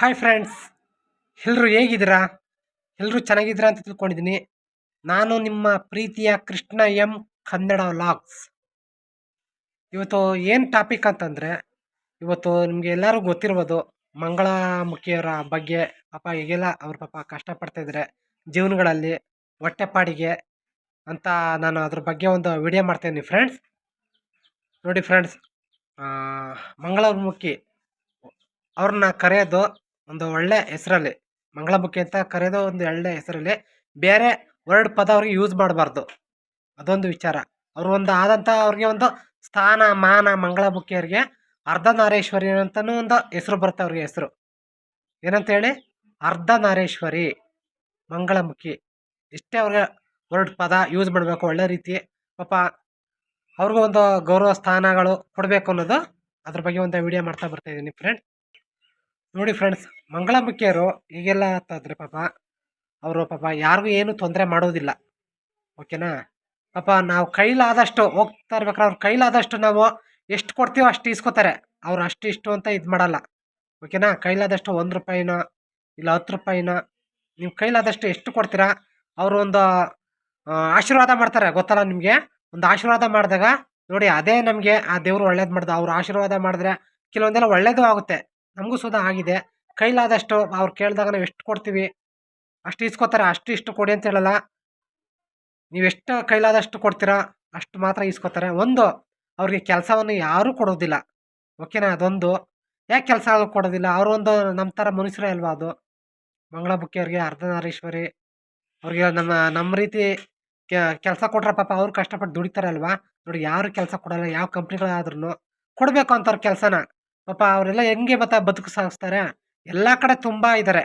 Hi friends ಎಲ್ಲರೂ ಹೇಗಿದ್ದೀರಾ? ಎಲ್ಲರೂ ಚೆನ್ನಾಗಿದ್ದೀರಾ ಅಂತ ತಿಳ್ಕೊಂಡಿದ್ದೀನಿ. ನಾನು ನಿಮ್ಮ ಪ್ರೀತಿಯ ಕೃಷ್ಣ ಎಂ ಕನ್ನಡ ವ್ಲಾಗ್ಸ್ ಇವತ್ತು ಏನು ಟಾಪಿಕ್ ಅಂತಂದರೆ, ಇವತ್ತು ನಿಮಗೆ ಎಲ್ಲರೂ ಗೊತ್ತಿರ್ಬೋದು, ಮಂಗಳಮುಖಿಯವರ ಬಗ್ಗೆ. ಪಾಪ ಈಗೆಲ್ಲ ಅವ್ರ ಪಾಪ ಕಷ್ಟಪಡ್ತಾ ಇದ್ದಾರೆ ಜೀವನಗಳಲ್ಲಿ ಹೊಟ್ಟೆಪಾಡಿಗೆ ಅಂತ ನಾನು ಅದ್ರ ಬಗ್ಗೆ ಒಂದು ವಿಡಿಯೋ ಮಾಡ್ತಾಯಿದ್ದೀನಿ ಫ್ರೆಂಡ್ಸ್ ನೋಡಿ ಫ್ರೆಂಡ್ಸ್ ಮಂಗಳಮುಖಿ ಅವ್ರನ್ನ ಕರೆಯೋದು ಒಂದು ಒಳ್ಳೆ ಹೆಸರಲ್ಲಿ, ಮಂಗಳಮುಖಿ ಅಂತ ಕರೆಯೋದು ಒಂದು ಒಳ್ಳೆ ಹೆಸರಲ್ಲಿ ಬೇರೆ ವರ್ಡ್ ಪದ ಅವ್ರಿಗೆ ಯೂಸ್ ಮಾಡಬಾರ್ದು. ಅದೊಂದು ವಿಚಾರ. ಅವ್ರು ಒಂದು ಆದಂಥ ಅವ್ರಿಗೆ ಒಂದು ಸ್ಥಾನ, ಮಾನ ಮಂಗಳಮುಖಿಯರಿಗೆ ಅರ್ಧನಾರೇಶ್ವರಿ ಅಂತಲೂ ಒಂದು ಹೆಸರು ಬರುತ್ತೆ ಅವ್ರಿಗೆ ಹೆಸರು. ಏನಂತ ಹೇಳಿ? ಅರ್ಧನಾರೇಶ್ವರಿ, ಮಂಗಳಮುಖಿ. ಇಷ್ಟೇ ಅವ್ರಿಗೆ ವರ್ಡ್ ಪದ ಯೂಸ್ ಮಾಡಬೇಕು, ಒಳ್ಳೆ ರೀತಿ. ಪಾಪ ಅವ್ರಿಗೂ ಒಂದು ಗೌರವ ಸ್ಥಾನಗಳು ಕೊಡಬೇಕು ಅನ್ನೋದು ಅದ್ರ ಬಗ್ಗೆ ಒಂದು ವಿಡಿಯೋ ಮಾಡ್ತಾ ಬರ್ತಾ ಇದ್ದೀನಿ ಫ್ರೆಂಡ್ ನೋಡಿ ಫ್ರೆಂಡ್ಸ್ ಮಂಗಳಮುಖಿಯರು ಈಗೆಲ್ಲ ತಂದರೆ ಪಾಪ, ಅವರು ಪಾಪ ಯಾರಿಗೂ ಏನು ತೊಂದರೆ ಮಾಡೋದಿಲ್ಲ. ಓಕೆನಾ ಪಾಪ ನಾವು ಕೈಲಾದಷ್ಟು ಹೋಗ್ತಾ ಇರ್ಬೇಕಾದ್ರೆ ಅವ್ರ ಕೈಲಾದಷ್ಟು ನಾವು ಎಷ್ಟು ಕೊಡ್ತೀವೋ ಅಷ್ಟು ಇಸ್ಕೋತಾರೆ ಅವ್ರು ಅಷ್ಟು ಇಷ್ಟು ಅಂತ ಇದು ಮಾಡಲ್ಲ. ಓಕೆನಾ ಕೈಲಾದಷ್ಟು ಒಂದು ರೂಪಾಯಿನ, ಇಲ್ಲ ಹತ್ತು ರೂಪಾಯಿನ, ನೀವು ಕೈಲಾದಷ್ಟು ಎಷ್ಟು ಕೊಡ್ತೀರಾ? ಅವರು ಒಂದು ಆಶೀರ್ವಾದ ಮಾಡ್ತಾರೆ. ಗೊತ್ತಲ್ಲ ನಿಮಗೆ? ಒಂದು ಆಶೀರ್ವಾದ ಮಾಡಿದಾಗ ನೋಡಿ, ಅದೇ ನಮಗೆ, ಆ ದೇವರು ಒಳ್ಳೇದು ಮಾಡ್ದ, ಅವ್ರು ಆಶೀರ್ವಾದ ಮಾಡಿದ್ರೆ, ಕೆಲವೊಂದೆಲ್ಲ ಒಳ್ಳೇದು ಆಗುತ್ತೆ. ನಮಗೂ ಸುಧಾ ಆಗಿದೆ. ಕೈಲಾದಷ್ಟು ಅವ್ರು ಕೇಳಿದಾಗ ನಾವು ಎಷ್ಟು ಕೊಡ್ತೀವಿ? ಅಷ್ಟು ಇಸ್ಕೋತಾರೆ ಅಷ್ಟು ಇಷ್ಟು ಕೊಡಿ ಅಂತ ಹೇಳಲ್ಲ. ನೀವು ಎಷ್ಟು ಕೈಲಾದಷ್ಟು ಕೊಡ್ತೀರಾ, ಅಷ್ಟು ಮಾತ್ರ ಇಸ್ಕೋತಾರೆ ಒಂದು, ಅವ್ರಿಗೆ ಕೆಲಸವನ್ನು ಯಾರೂ ಕೊಡೋದಿಲ್ಲ. ಓಕೆನಾ? ಅದೊಂದು. ಯಾಕೆ ಕೆಲಸ ಕೊಡೋದಿಲ್ಲ? ಅವರು ಒಂದು ನಮ್ಮ ಥರ ಮನುಷ್ಯರೇ ಅಲ್ವಾ ಅದು? ಮಂಗಳ ಬುಕ್ಕಿಯವ್ರಿಗೆ ಅರ್ಧನಾರೇಶ್ವರಿ. ಅವ್ರಿಗೆ ನಮ್ಮ ನಮ್ಮ ರೀತಿ ಕೆಲಸ ಕೊಟ್ರೆ ಪಾಪ ಅವ್ರು ಕಷ್ಟಪಟ್ಟು ದುಡಿತಾರೆ ಅಲ್ವಾ? ನೋಡಿ, ಯಾರು ಕೆಲಸ ಕೊಡಲ್ಲ, ಯಾವ ಕಂಪ್ನಿಗಳಾದ್ರೂ ಕೊಡಬೇಕು ಅಂತವ್ರ ಕೆಲಸನ. ಪಾಪ ಅವರೆಲ್ಲ ಹೆಂಗೆ ಮತ್ತೆ ಬದುಕು ಸಾಗಿಸ್ತಾರೆ? ಎಲ್ಲ ಕಡೆ ತುಂಬ ಇದ್ದಾರೆ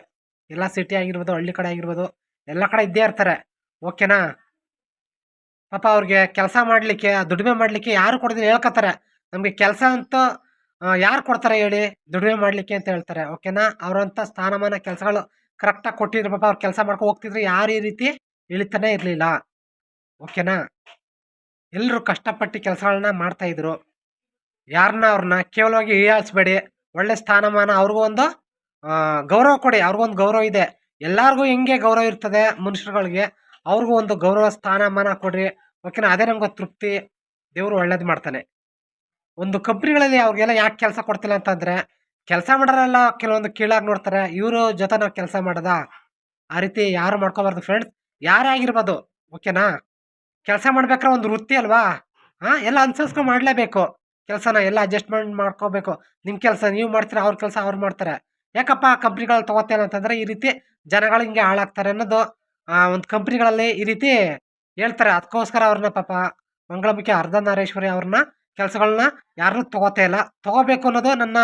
ಎಲ್ಲ ಸಿಟಿ ಆಗಿರ್ಬೋದು, ಹಳ್ಳಿ ಕಡೆ ಆಗಿರ್ಬೋದು, ಎಲ್ಲ ಕಡೆ ಇದ್ದೇ ಇರ್ತಾರೆ. ಓಕೆನಾ ಪಾಪ ಅವ್ರಿಗೆ ಕೆಲಸ ಮಾಡಲಿಕ್ಕೆ, ದುಡಿಮೆ ಮಾಡಲಿಕ್ಕೆ ಯಾರು ಕೊಡೋದಿಲ್ಲ ಹೇಳ್ಕೊತಾರೆ. ನಮಗೆ ಕೆಲಸ ಅಂತ ಯಾರು ಕೊಡ್ತಾರೆ ಹೇಳಿ? ದುಡಿಮೆ ಮಾಡಲಿಕ್ಕೆ ಅಂತ ಹೇಳ್ತಾರೆ. ಓಕೆನಾ ಅವರಂಥ ಸ್ಥಾನಮಾನ ಕೆಲಸಗಳು ಕರೆಕ್ಟಾಗಿ ಕೊಟ್ಟಿದ್ರು ಪಾಪ ಅವ್ರು ಕೆಲಸ ಮಾಡ್ಕೊ ಹೋಗ್ತಿದ್ರೆ ಯಾರು ಈ ರೀತಿ ಇಳಿತಾನೆ ಇರಲಿಲ್ಲ. ಓಕೆನಾ ಎಲ್ಲರೂ ಕಷ್ಟಪಟ್ಟು ಕೆಲಸಗಳನ್ನ ಮಾಡ್ತಾಯಿದ್ರು ಯಾರನ್ನ ಅವ್ರನ್ನ ಕೇವಲವಾಗಿ ಹೀಯಾಳಿಸ್ಬೇಡಿ ಒಳ್ಳೆ ಸ್ಥಾನಮಾನ, ಅವ್ರಿಗೂ ಒಂದು ಗೌರವ ಕೊಡಿ. ಅವ್ರಿಗೊಂದು ಗೌರವ ಇದೆ. ಎಲ್ಲರಿಗೂ ಹೆಂಗೆ ಗೌರವ ಇರ್ತದೆ ಮನುಷ್ಯರುಗಳಿಗೆ. ಅವ್ರಿಗೂ ಒಂದು ಗೌರವ ಸ್ಥಾನಮಾನ ಕೊಡ್ರಿ. ಓಕೆನಾ ಅದೇ ನಮ್ಗೆ ತೃಪ್ತಿ. ದೇವರು ಒಳ್ಳೇದು ಮಾಡ್ತಾನೆ. ಒಂದು ಕಂಪ್ನಿಗಳಲ್ಲಿ ಅವ್ರಿಗೆಲ್ಲ ಯಾಕೆ ಕೆಲಸ ಕೊಡ್ತಿಲ್ಲ ಅಂತಂದರೆ, ಕೆಲಸ ಮಾಡೋರೆಲ್ಲ ಕೆಲವೊಂದು ಕೀಳಾಗಿ ನೋಡ್ತಾರೆ. ಇವರು ಜೊತೆ ನಾವು ಕೆಲಸ ಮಾಡದ? ಆ ರೀತಿ ಯಾರು ಮಾಡ್ಕೋಬಾರ್ದು ಫ್ರೆಂಡ್ಸ್ ಯಾರೇ ಆಗಿರ್ಬೋದು. ಓಕೆನಾ ಕೆಲಸ ಮಾಡ್ಬೇಕಾದ್ರೆ ಒಂದು ವೃತ್ತಿ ಅಲ್ವಾ? ಹಾಂ ಎಲ್ಲ ಅನುಸರಿಸ್ಕೊಂಡು ಮಾಡಲೇಬೇಕು. ಕೆಲಸನ ಎಲ್ಲ ಅಡ್ಜಸ್ಟ್ಮೆಂಟ್ ಮಾಡ್ಕೋಬೇಕು. ನಿಮ್ಮ ಕೆಲಸ ನೀವು ಮಾಡ್ತೀರ, ಅವ್ರ ಕೆಲಸ ಅವ್ರು ಮಾಡ್ತಾರೆ. ಯಾಕಪ್ಪ ಕಂಪ್ನಿಗಳು ತೊಗೋತೇನೆ ಅಂತಂದರೆ ಈ ರೀತಿ ಜನಗಳು ಹಿಂಗೆ ಹಾಳಾಗ್ತಾರೆ ಅನ್ನೋದು ಒಂದು ಕಂಪ್ನಿಗಳಲ್ಲಿ ಈ ರೀತಿ ಹೇಳ್ತಾರೆ. ಅದಕ್ಕೋಸ್ಕರ ಅವ್ರನ್ನ ಪಾಪ ಮಂಗಳಮುಖಿ ಅರ್ಧನಾರೇಶ್ವರಿ ಅವ್ರನ್ನ ಕೆಲಸಗಳನ್ನ ಯಾರನ್ನೂ ತಗೋತಾ ಇಲ್ಲ. ತಗೋಬೇಕು ಅನ್ನೋದು ನನ್ನ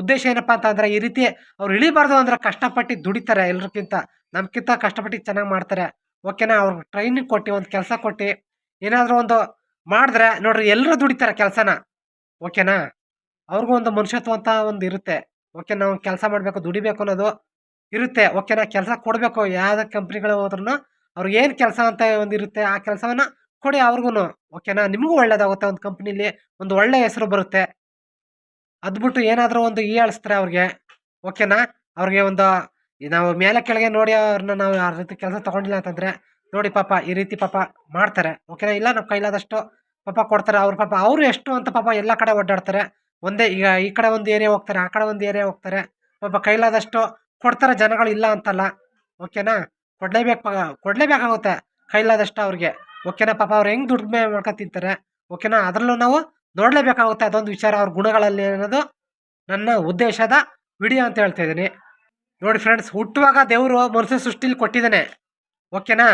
ಉದ್ದೇಶ ಏನಪ್ಪ ಅಂತಂದರೆ ಈ ರೀತಿ ಅವ್ರು ಇಳಿಬಾರ್ದು ಅಂದ್ರೆ ಕಷ್ಟಪಟ್ಟು ದುಡಿತಾರೆ ಎಲ್ರಿಗಿಂತ ನಮ್ಗಿಂತ ಕಷ್ಟಪಟ್ಟು ಚೆನ್ನಾಗಿ ಮಾಡ್ತಾರೆ. ಓಕೆನಾ? ಅವ್ರಿಗೆ ಟ್ರೈನಿಂಗ್ ಕೊಟ್ಟು, ಒಂದು ಕೆಲಸ ಕೊಟ್ಟು ಏನಾದರೂ ಒಂದು ಮಾಡಿದ್ರೆ ನೋಡ್ರಿ ಎಲ್ಲರೂ ದುಡಿತಾರೆ ಕೆಲಸನ. ಓಕೆನಾ? ಅವ್ರಿಗೂ ಒಂದು ಮನುಷ್ಯತ್ವ ಅಂತ ಒಂದು ಇರುತ್ತೆ. ಓಕೆ, ನಾವು ಕೆಲಸ ಮಾಡಬೇಕು, ದುಡಿಬೇಕು ಅನ್ನೋದು ಇರುತ್ತೆ. ಓಕೆನಾ? ಕೆಲಸ ಕೊಡಬೇಕು. ಯಾವುದೇ ಕಂಪ್ನಿಗಳು ಹೋದ್ರೂ ಅವ್ರಿಗೆ ಏನು ಕೆಲಸ ಅಂತ ಒಂದು ಇರುತ್ತೆ, ಆ ಕೆಲಸವನ್ನು ಕೊಡಿ ಅವ್ರಿಗೂ ಓಕೆನಾ? ನಿಮಗೂ ಒಳ್ಳೇದಾಗುತ್ತೆ ಒಂದು ಕಂಪ್ನಿಲಿ ಒಂದು ಒಳ್ಳೆಯ ಹೆಸರು ಬರುತ್ತೆ. ಅದ್ಬಿಟ್ಟು ಏನಾದರೂ ಒಂದು ಈಯಾಳಿಸ್ತಾರೆ ಅವ್ರಿಗೆ. ಓಕೆನಾ? ಅವ್ರಿಗೆ ಒಂದು ನಾವು ಮೇಲೆ ಕೆಳಗೆ ನೋಡಿ ಅವ್ರನ್ನ ನಾವು ಆ ರೀತಿ ಕೆಲಸ ತೊಗೊಂಡಿಲ್ಲ ಅಂತಂದರೆ, ನೋಡಿ ಪಾಪ ಈ ರೀತಿ ಪಾಪ ಮಾಡ್ತಾರೆ. ಓಕೆನಾ? ಇಲ್ಲ ನಮ್ಮ ಕೈಲಾದಷ್ಟು ಪಾಪ ಕೊಡ್ತಾರೆ ಅವ್ರ ಪಾಪ, ಅವರು ಎಷ್ಟು ಅಂತ ಪಾಪ ಎಲ್ಲ ಕಡೆ ಓಡಾಡ್ತಾರೆ ಒಂದೇ, ಈಗ ಈ ಕಡೆ ಒಂದು ಏರಿಯಾ ಹೋಗ್ತಾರೆ, ಆ ಕಡೆ ಒಂದು ಏರಿಯಾ ಹೋಗ್ತಾರೆ. ಪಾಪ ಕೈಲಾದಷ್ಟು ಕೊಡ್ತಾರೆ ಜನಗಳು ಇಲ್ಲ ಅಂತಲ್ಲ ಓಕೆನಾ ಕೊಡಲೇಬೇಕು ಕೊಡಲೇಬೇಕಾಗುತ್ತೆ ಕೈಲಾದಷ್ಟು ಅವ್ರಿಗೆ ಓಕೆನಾ ಪಾಪ ಅವ್ರು ಹೆಂಗೆ ದುಡ್ಡು ಮಾಡ್ಕೊಂಡು ಓಕೆನಾ ಅದರಲ್ಲೂ ನಾವು ನೋಡಲೇಬೇಕಾಗುತ್ತೆ ಅದೊಂದು ವಿಚಾರ ಅವ್ರ ಗುಣಗಳಲ್ಲಿ ಅನ್ನೋದು ನನ್ನ ಉದ್ದೇಶದ ವಿಡಿಯೋ ಅಂತ ಹೇಳ್ತಾ ಇದ್ದೀನಿ. ನೋಡಿ ಫ್ರೆಂಡ್ಸ್ ಹುಟ್ಟುವಾಗ ದೇವರು ಮನುಷ್ಯ ಸೃಷ್ಟಿಲಿ ಕೊಟ್ಟಿದ್ದಾನೆ ಓಕೆನಾ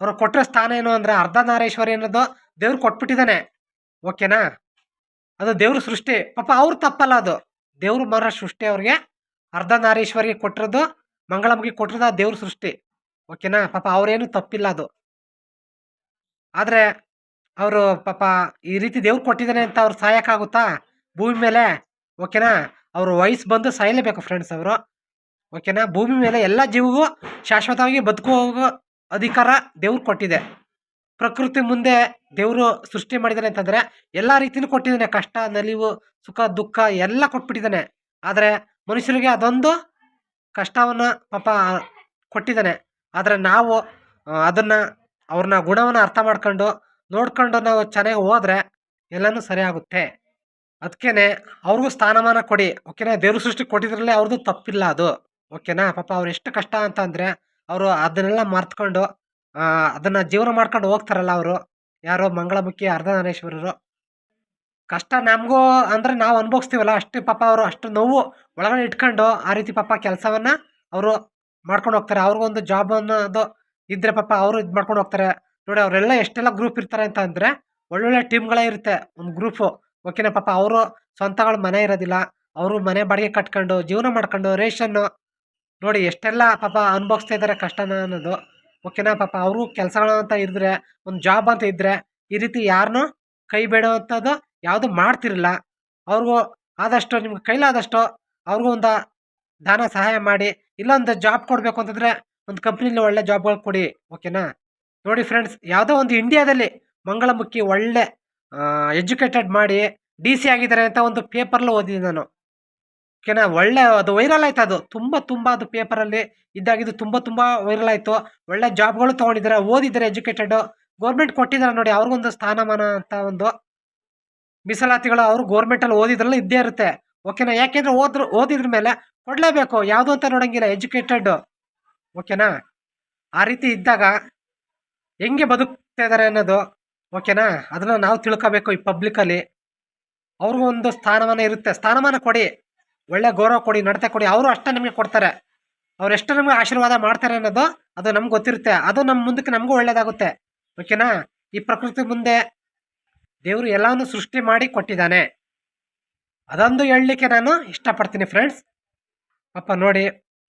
ಅವ್ರು ಕೊಟ್ಟರೆ ಸ್ಥಾನ ಏನು ಅಂದರೆ ಅರ್ಧನಾರೇಶ್ವರಿ ಅನ್ನೋದು ದೇವ್ರು ಕೊಟ್ಬಿಟ್ಟಿದ್ದಾನೆ. ಓಕೆನಾ? ಅದು ದೇವ್ರ ಸೃಷ್ಟಿ. ಪಾಪ ಅವ್ರು ತಪ್ಪಲ್ಲ ಅದು. ದೇವ್ರ ಮರ ಸೃಷ್ಟಿ ಅವ್ರಿಗೆ. ಅರ್ಧನಾರೀಶ್ವರಿಗೆ ಕೊಟ್ಟಿರೋದು ಮಂಗಳಮ್ಗೆ ಕೊಟ್ಟಿರೋದು ಆ ದೇವ್ರ ಸೃಷ್ಟಿ. ಓಕೆನಾ? ಪಾಪ ಅವ್ರೇನು ತಪ್ಪಿಲ್ಲ ಅದು. ಆದರೆ ಅವರು ಪಾಪ ಈ ರೀತಿ ದೇವ್ರು ಕೊಟ್ಟಿದ್ದಾನೆ ಅಂತ ಅವ್ರು ಸಾಯೋಕ್ಕಾಗುತ್ತಾ? ಭೂಮಿ ಮೇಲೆ? ಓಕೆನಾ? ಅವರು ವಯಸ್ಸು ಬಂದು ಸಾಯಲೇಬೇಕು ಫ್ರೆಂಡ್ಸ್ ಅವರು. ಓಕೆನಾ? ಭೂಮಿ ಮೇಲೆ ಎಲ್ಲ ಜೀವಿಗೂ ಶಾಶ್ವತವಾಗಿ ಬದುಕೋ ಅಧಿಕಾರ ದೇವ್ರು ಕೊಟ್ಟಿದೆ. ಪ್ರಕೃತಿ ಮುಂದೆ ದೇವರು ಸೃಷ್ಟಿ ಮಾಡಿದ್ದಾನೆ ಅಂತಂದರೆ ಎಲ್ಲ ರೀತಿನೂ ಕೊಟ್ಟಿದ್ದಾನೆ ಕಷ್ಟ, ನಲಿವು, ಸುಖ, ದುಃಖ ಎಲ್ಲ ಕೊಟ್ಬಿಟ್ಟಿದ್ದಾನೆ ಆದರೆ ಮನುಷ್ಯರಿಗೆ ಅದೊಂದು ಕಷ್ಟವನ್ನು ಪಾಪ ಕೊಟ್ಟಿದ್ದಾನೆ ಆದರೆ ನಾವು ಅದನ್ನು ಅವ್ರನ್ನ ಗುಣವನ್ನು ಅರ್ಥ ಮಾಡ್ಕೊಂಡು ನೋಡ್ಕೊಂಡು ನಾವು ಚೆನ್ನಾಗಿ ಹೋದ್ರೆ ಎಲ್ಲನೂ ಸರಿ ಆಗುತ್ತೆ. ಅದಕ್ಕೇನೆ ಅವ್ರಿಗೂ ಸ್ಥಾನಮಾನ ಕೊಡಿ. ಓಕೆನಾ? ದೇವ್ರ ಸೃಷ್ಟಿ ಕೊಟ್ಟಿದ್ರಲ್ಲೇ ಅವ್ರದ್ದು ತಪ್ಪಿಲ್ಲ ಅದು. ಓಕೆನಾ? ಪಾಪ ಅವ್ರು ಎಷ್ಟು ಕಷ್ಟ ಅಂತ ಅಂದರೆ ಅವರು ಅದನ್ನೆಲ್ಲ ಮರ್ತ್ಕೊಂಡು ಅದನ್ನ ಜೀವನ ಮಾಡ್ಕೊಂಡು ಹೋಗ್ತಾರಲ್ಲ ಅವರು. ಯಾರೋ ಮಂಗಳಮುಖಿ, ಅರ್ಧನಾರೀಶ್ವರರು. ಕಷ್ಟ ನಮಗೂ ಅಂದರೆ ನಾವು ಅನುಭವಿಸ್ತೀವಲ್ಲ, ಅಷ್ಟು ಪಾಪ ಅವರು ಅಷ್ಟು ನೋವು ಒಳಗಡೆ ಇಟ್ಕೊಂಡು ಆ ರೀತಿ ಪಾಪ ಕೆಲಸವನ್ನ ಅವರು ಮಾಡ್ಕೊಂಡು ಹೋಗ್ತಾರೆ. ಅವ್ರಿಗೊಂದು ಜಾಬ್ ಅನ್ನೋದು ಇದ್ರೆ ಪಾಪ ಅವರು ಇದು ಮಾಡ್ಕೊಂಡು ಹೋಗ್ತಾರೆ. ನೋಡಿ ಅವರೆಲ್ಲ ಎಷ್ಟೆಲ್ಲ ಗ್ರೂಪ್ ಇರ್ತಾರೆ ಅಂತ ಅಂದರೆ ಒಳ್ಳೊಳ್ಳೆ ಟೀಮ್ಗಳೇ ಇರುತ್ತೆ, ಒಂದು ಗ್ರೂಪು ಓಕೆನಾ ಪಾಪ ಅವರು ಸ್ವಂತಗಳು ಮನೆ ಇರೋದಿಲ್ಲ. ಅವರು ಮನೆ ಬಾಡಿಗೆ ಕಟ್ಕೊಂಡು ಜೀವನ ಮಾಡ್ಕೊಂಡು ರೇಷನ್ನು ನೋಡಿ ಎಷ್ಟೆಲ್ಲ ಪಾಪ ಅನುಭವಿಸ್ತಾ ಇದ್ದಾರೆ ಕಷ್ಟನ ಅನ್ನೋದು. ಓಕೆನಾ ಪಾಪ ಅವರು ಕೆಲಸಗಳು ಅಂತ ಇದ್ರೆ ಒಂದು ಜಾಬ್ ಅಂತ ಇದ್ದರೆ ಈ ರೀತಿ ಯಾರನ್ನೂ ಕೈ ಬೇಡುವಂಥದ್ದು ಯಾವುದು ಮಾಡ್ತಿರಲಿಲ್ಲ. ಅವ್ರಿಗೂ ಆದಷ್ಟು, ನಿಮ್ಗೆ ಕೈಲಾದಷ್ಟು ಅವ್ರಿಗೂ ಒಂದು ದಾನ ಸಹಾಯ ಮಾಡಿ ಇಲ್ಲೊಂದು ಜಾಬ್ ಕೊಡಬೇಕು ಅಂತಂದರೆ ಒಂದು ಕಂಪ್ನಿಲಿ ಒಳ್ಳೆ ಜಾಬ್ಗಳು ಕೊಡಿ ಓಕೆನಾ ನೋಡಿ ಫ್ರೆಂಡ್ಸ್ ಯಾವುದೋ ಒಂದು ಇಂಡಿಯಾದಲ್ಲಿ ಮಂಗಳಮುಖಿ ಒಳ್ಳೆ ಎಜುಕೇಟೆಡ್ ಮಾಡಿ ಡಿ ಸಿ ಆಗಿದ್ದಾರೆ ಅಂತ ಒಂದು ಪೇಪರ್ಲು ಓದಿದೆ ನಾನು. ಓಕೆನಾ ಒಳ್ಳೆ ಅದು ವೈರಲ್ ಆಯ್ತು ಅದು. ತುಂಬ ತುಂಬ ಅದು ಪೇಪರಲ್ಲಿ ಇದ್ದಾಗಿದ್ದು ತುಂಬ ತುಂಬ ವೈರಲ್ ಆಯಿತು. ಒಳ್ಳೆ ಜಾಬ್ಗಳು ತೊಗೊಂಡಿದ್ದಾರೆ. ಓದಿದ್ದಾರೆ ಎಜುಕೇಟೆಡ್ ಗೌರ್ಮೆಂಟ್ ಕೊಟ್ಟಿದ್ದಾರೆ ನೋಡಿ, ಅವ್ರಿಗೊಂದು ಸ್ಥಾನಮಾನ ಅಂತ ಒಂದು ಮೀಸಲಾತಿಗಳು ಅವರು ಗೌರ್ಮೆಂಟಲ್ಲಿ ಓದಿದ್ರಲ್ಲ ಇದ್ದೇ ಇರುತ್ತೆ. ಓಕೆನಾ ಯಾಕೆಂದ್ರೆ ಓದ್ರ, ಓದಿದ್ರ ಮೇಲೆ ಕೊಡಲೇಬೇಕು. ಯಾವುದು ಅಂತ ನೋಡಂಗಿಲ್ಲ. ಎಜುಕೇಟೆಡ್ ಓಕೆನಾ ಆ ರೀತಿ ಇದ್ದಾಗ ಹೆಂಗೆ ಬದುಕ್ತಾ ಇದ್ದಾರೆ ಅನ್ನೋದು ಓಕೆನಾ ಅದನ್ನು ನಾವು ತಿಳ್ಕೋಬೇಕು ಈ ಪಬ್ಲಿಕಲ್ಲಿ ಅವ್ರಿಗೂ ಒಂದು ಸ್ಥಾನಮಾನ ಇರುತ್ತೆ. ಸ್ಥಾನಮಾನ ಕೊಡಿ. ಒಳ್ಳೆ ಗೌರವ ಕೊಡಿ, ನಡತೆ ಕೊಡಿ, ಅವರು ಅಷ್ಟೇ ನಿಮಗೆ ಕೊಡ್ತಾರೆ. ಅವ್ರು ಎಷ್ಟು ನಮಗೆ ಆಶೀರ್ವಾದ ಮಾಡ್ತಾರೆ ಅನ್ನೋದು ಅದು ನಮ್ಗೆ ಗೊತ್ತಿರುತ್ತೆ. ಅದು ನಮ್ಮ ಮುಂದಕ್ಕೆ ನಮಗೂ ಒಳ್ಳೇದಾಗುತ್ತೆ. ಓಕೆನಾ? ಈ ಪ್ರಕೃತಿ ಮುಂದೆ ದೇವರು ಎಲ್ಲವನ್ನು ಸೃಷ್ಟಿ ಮಾಡಿ ಕೊಟ್ಟಿದ್ದಾನೆ. ಅದೊಂದು ಹೇಳಲಿಕ್ಕೆ ನಾನು ಇಷ್ಟಪಡ್ತೀನಿ ಫ್ರೆಂಡ್ಸ್ ಪಾಪ ನೋಡಿ,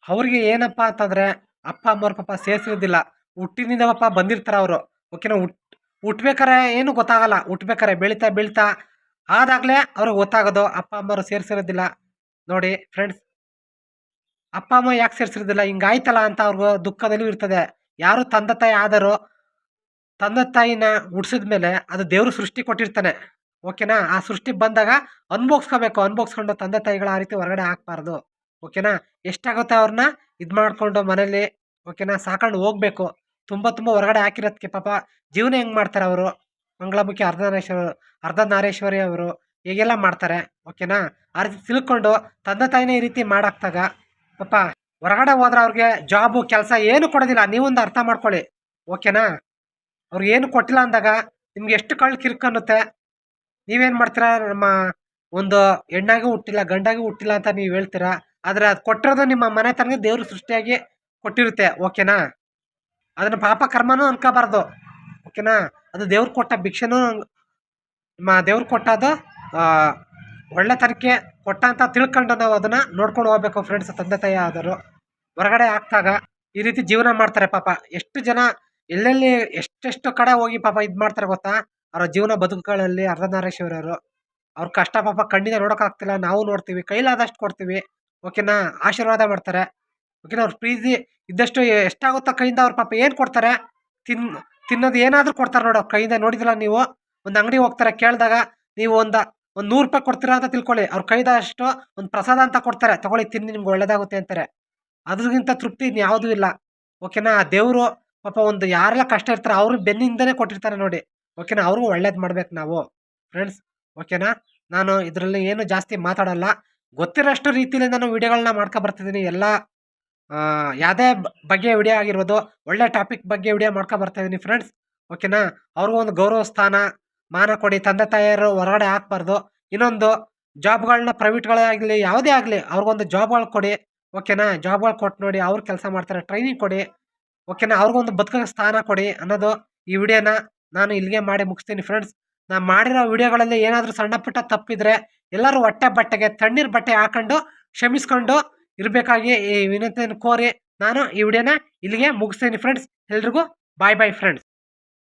ಅವ್ರಿಗೆ ಏನಪ್ಪ ಅಂತಂದರೆ ಅಪ್ಪ ಅಮ್ಮವ್ರ ಪಾಪ ಸೇರಿಸಿರೋದಿಲ್ಲ. ಹುಟ್ಟಿನಿಂದ ಪಾಪ ಬಂದಿರ್ತಾರೆ ಅವರು. ಓಕೆನಾ? ಹುಟ್, ಹುಟ್ಬೇಕಾರೆ ಏನು ಗೊತ್ತಾಗಲ್ಲ. ಹುಟ್ಬೇಕಾರೆ ಬೆಳೀತಾ ಬೆಳೀತಾ ಆದಾಗಲೇ ಅವ್ರಿಗೆ ಗೊತ್ತಾಗೋದು ಅಪ್ಪ ಅಮ್ಮವ್ರು ಸೇರಿಸಿರೋದಿಲ್ಲ. ನೋಡಿ ಫ್ರೆಂಡ್ಸ್ ಅಪ್ಪ, ಅಮ್ಮ ಯಾಕೆ ಸೇರಿಸಿರೋದಿಲ್ಲ? ಹಿಂಗಾಯ್ತಲ್ಲ ಅಂತ ಅವ್ರಿಗೂ ದುಃಖದಲ್ಲೂ ಇರ್ತದೆ. ಯಾರು ತಂದೆ ತಾಯಿ ಆದರೂ, ತಂದೆ ತಾಯಿನ ಹುಡ್ಸಿದ ಮೇಲೆ ಅದು ದೇವರು ಸೃಷ್ಟಿ ಕೊಟ್ಟಿರ್ತಾನೆ. ಓಕೆನಾ ಆ ಸೃಷ್ಟಿ ಬಂದಾಗ ಅನ್ಭೋಗಿಸ್ಕೋಬೇಕು. ಅನ್ಭೋಗ್ಸ್ಕೊಂಡು ತಂದೆ ತಾಯಿಗಳ ಆ ರೀತಿ ಹೊರಗಡೆ ಹಾಕ್ಬಾರ್ದು. ಓಕೆನಾ ಎಷ್ಟಾಗುತ್ತೆ ಅವ್ರನ್ನ ಇದು ಮಾಡಿಕೊಂಡು ಮನೇಲಿ ಓಕೆನಾ ಸಾಕೊಂಡು ಹೋಗ್ಬೇಕು. ತುಂಬ ತುಂಬ ಹೊರಗಡೆ ಹಾಕಿರೋದಕ್ಕೆ ಪಾಪ ಜೀವನ ಹೆಂಗೆ ಮಾಡ್ತಾರೆ ಅವರು? ಮಂಗಳಮುಖಿ ಅರ್ಧನಾರೇಶ್ವರ, ಅರ್ಧನಾರೇಶ್ವರಿ ಅವರು ಹೀಗೆಲ್ಲ ಮಾಡ್ತಾರೆ, ಓಕೆನಾ? ಆ ರೀತಿ ತಿಳ್ಕೊಂಡು ತಂದೆ ತಾಯಿನೇ ಈ ರೀತಿ ಮಾಡಾಕ್ದಾಗ ಪಾಪ ಹೊರಗಡೆ ಹೋದ್ರೆ ಅವ್ರಿಗೆ ಜಾಬು ಕೆಲಸ ಏನು ಕೊಡೋದಿಲ್ಲ, ನೀವೊಂದು ಅರ್ಥ ಮಾಡ್ಕೊಳ್ಳಿ, ಓಕೆನಾ? ಅವ್ರಿಗೆ ಏನು ಕೊಟ್ಟಿಲ್ಲ ಅಂದಾಗ ನಿಮ್ಗೆ ಎಷ್ಟು ಕಳ್ಳು ಕಿರ್ಕನ್ನುತ್ತೆ ನೀವೇನು ಮಾಡ್ತೀರಾ? ನಮ್ಮ ಒಂದು ಹೆಣ್ಣಾಗಿ ಹುಟ್ಟಿಲ್ಲ, ಗಂಡಾಗಿ ಹುಟ್ಟಿಲ್ಲ ಅಂತ ನೀವು ಹೇಳ್ತೀರಾ? ಆದರೆ ಅದು ಕೊಟ್ಟಿರೋದು ನಿಮ್ಮ ಮನೆ ತನಕ ದೇವ್ರ ಸೃಷ್ಟಿಯಾಗಿ ಕೊಟ್ಟಿರುತ್ತೆ, ಓಕೆನಾ? ಅದನ್ನು ಪಾಪ ಕರ್ಮನೂ ಅನ್ಕೋಬಾರ್ದು, ಓಕೆನಾ? ಅದು ದೇವ್ರು ಕೊಟ್ಟ ಭಿಕ್ಷೆನೂ ನಿಮ್ಮ ದೇವ್ರು ಕೊಟ್ಟದು ಒಳ್ಳೆತನಕ್ಕೆ ಕೊಟ್ಟ ಅಂತ ತಿಳ್ಕೊಂಡು ನಾವು ಅದನ್ನು ನೋಡ್ಕೊಂಡು ಹೋಗ್ಬೇಕು ಫ್ರೆಂಡ್ಸ್ ತಂದೆ ತಾಯಿ ಆದರು ಹೊರಗಡೆ ಹಾಕ್ದಾಗ ಈ ರೀತಿ ಜೀವನ ಮಾಡ್ತಾರೆ ಪಾಪ. ಎಷ್ಟು ಜನ ಎಲ್ಲೆಲ್ಲಿ ಎಷ್ಟೆಷ್ಟು ಕಡೆ ಹೋಗಿ ಪಾಪ ಇದು ಮಾಡ್ತಾರೆ ಗೊತ್ತಾ? ಅವರ ಜೀವನ ಬದುಕುಗಳಲ್ಲಿ ಅರ್ಧನಾರೇಶ್ವರರು. ಅವ್ರ ಕಷ್ಟ ಪಾಪ ಕಣ್ಣಿಂದ ನೋಡೋಕ್ಕಾಗ್ತಿಲ್ಲ ನಾವು ನೋಡ್ತೀವಿ. ಕೈಲಾದಷ್ಟು ಕೊಡ್ತೀವಿ. ಓಕೆನಾ? ಆಶೀರ್ವಾದ ಮಾಡ್ತಾರೆ. ಓಕೆನಾ? ಅವ್ರ ಪ್ರೀತಿ ಇದ್ದಷ್ಟು ಎಷ್ಟಾಗುತ್ತೋ ಕೈಯಿಂದ ಅವ್ರ ಪಾಪ ಏನು ಕೊಡ್ತಾರೆ? ತಿನ್, ತಿನ್ನೋದು ಏನಾದರೂ ಕೊಡ್ತಾರೆ ನೋಡೋ. ಕೈಯಿಂದ ನೋಡಿದಿಲ್ಲ ನೀವು? ಒಂದು ಅಂಗಡಿ ಹೋಗ್ತಾರೆ ಕೇಳಿದಾಗ ನೀವು ಒಂದು ಒಂದು ನೂರು ರೂಪಾಯಿ ಕೊಡ್ತೀರಾ ಅಂತ ತಿಳ್ಕೊಳ್ಳಿ. ಅವ್ರ ಕೈದಷ್ಟು ಒಂದು ಪ್ರಸಾದ ಅಂತ ಕೊಡ್ತಾರೆ. ತಗೊಳ್ಳಿ, ತಿನ್ನಿ, ನಿಮ್ಗೆ ಒಳ್ಳೇದಾಗುತ್ತೆ ಅಂತಾರೆ. ಅದ್ರಗಿಂತ ತೃಪ್ತಿ ಯಾವುದೂ ಇಲ್ಲ. ಓಕೆನಾ? ದೇವರು ಪಾಪ ಒಂದು ಯಾರೆಲ್ಲ ಕಷ್ಟ ಇರ್ತಾರೆ ಅವರು ಬೆನ್ನಿಂದನೇ ಕೊಟ್ಟಿರ್ತಾರೆ ನೋಡಿ. ಓಕೆನಾ? ಅವ್ರಿಗೂ ಒಳ್ಳೇದು ಮಾಡ್ಬೇಕು ನಾವು. ಫ್ರೆಂಡ್ಸ್, ಓಕೆನಾ? ನಾನು ಇದರಲ್ಲಿ ಏನು ಜಾಸ್ತಿ ಮಾತಾಡಲ್ಲ. ಗೊತ್ತಿರೋಷ್ಟು ರೀತಿಯಲ್ಲಿ ನಾನು ವಿಡಿಯೋಗಳನ್ನ ಮಾಡ್ಕೊ ಬರ್ತಿದ್ದೀನಿ. ಎಲ್ಲ ಯಾವುದೇ ಬಗ್ಗೆ ವಿಡಿಯೋ ಆಗಿರ್ಬೋದು, ಒಳ್ಳೆ ಟಾಪಿಕ್ ಬಗ್ಗೆ ವಿಡಿಯೋ ಮಾಡ್ಕೊ ಬರ್ತಾ ಇದ್ದೀನಿ ಫ್ರೆಂಡ್ಸ್. ಓಕೆನಾ? ಅವ್ರಿಗೂ ಒಂದು ಗೌರವ ಸ್ಥಾನ ಮಾನ ಕೊಡಿ ತಂದೆ ತಾಯಿಯರು ಹೊರಗಡೆ ಹಾಕ್ಬಾರ್ದು. ಇನ್ನೊಂದು ಜಾಬ್ಗಳನ್ನ ಪ್ರೈವೇಟ್ಗಳೇ ಆಗಲಿ, ಯಾವುದೇ ಆಗಲಿ, ಅವ್ರಿಗೊಂದು ಜಾಬ್ಗಳು ಕೊಡಿ, ಓಕೆನಾ? ಜಾಬ್ಗಳು ಕೊಟ್ಟು ನೋಡಿ ಅವ್ರು ಕೆಲಸ ಮಾಡ್ತಾರೆ ಟ್ರೈನಿಂಗ್ ಕೊಡಿ, ಓಕೆನಾ? ಅವ್ರಿಗೊಂದು ಬದುಕೋ ಸ್ಥಾನ ಕೊಡಿ ಅನ್ನೋದು ಈ ವಿಡಿಯೋನ ನಾನು ಇಲ್ಲಿಗೆ ಮಾಡಿ ಮುಗಿಸ್ತೀನಿ ಫ್ರೆಂಡ್ಸ್ ನಾನು ಮಾಡಿರೋ ವಿಡಿಯೋಗಳಲ್ಲಿ ಏನಾದರೂ ಸಣ್ಣ ಪುಟ್ಟ ತಪ್ಪಿದ್ರೆ ಎಲ್ಲರೂ ಹೊಟ್ಟೆ ಬಟ್ಟೆಗೆ, ತಣ್ಣೀರು ಬಟ್ಟೆ ಹಾಕೊಂಡು ಕ್ಷಮಿಸ್ಕೊಂಡು ಇರಬೇಕಾಗಿ ಈ ವಿನಂತಿಯನ್ನು ಕೋರಿ ನಾನು ಈ ವಿಡಿಯೋನ ಇಲ್ಲಿಗೆ ಮುಗಿಸ್ತೀನಿ ಫ್ರೆಂಡ್ಸ್ ಎಲ್ರಿಗೂ ಬಾಯ್ ಬಾಯ್ ಫ್ರೆಂಡ್ಸ್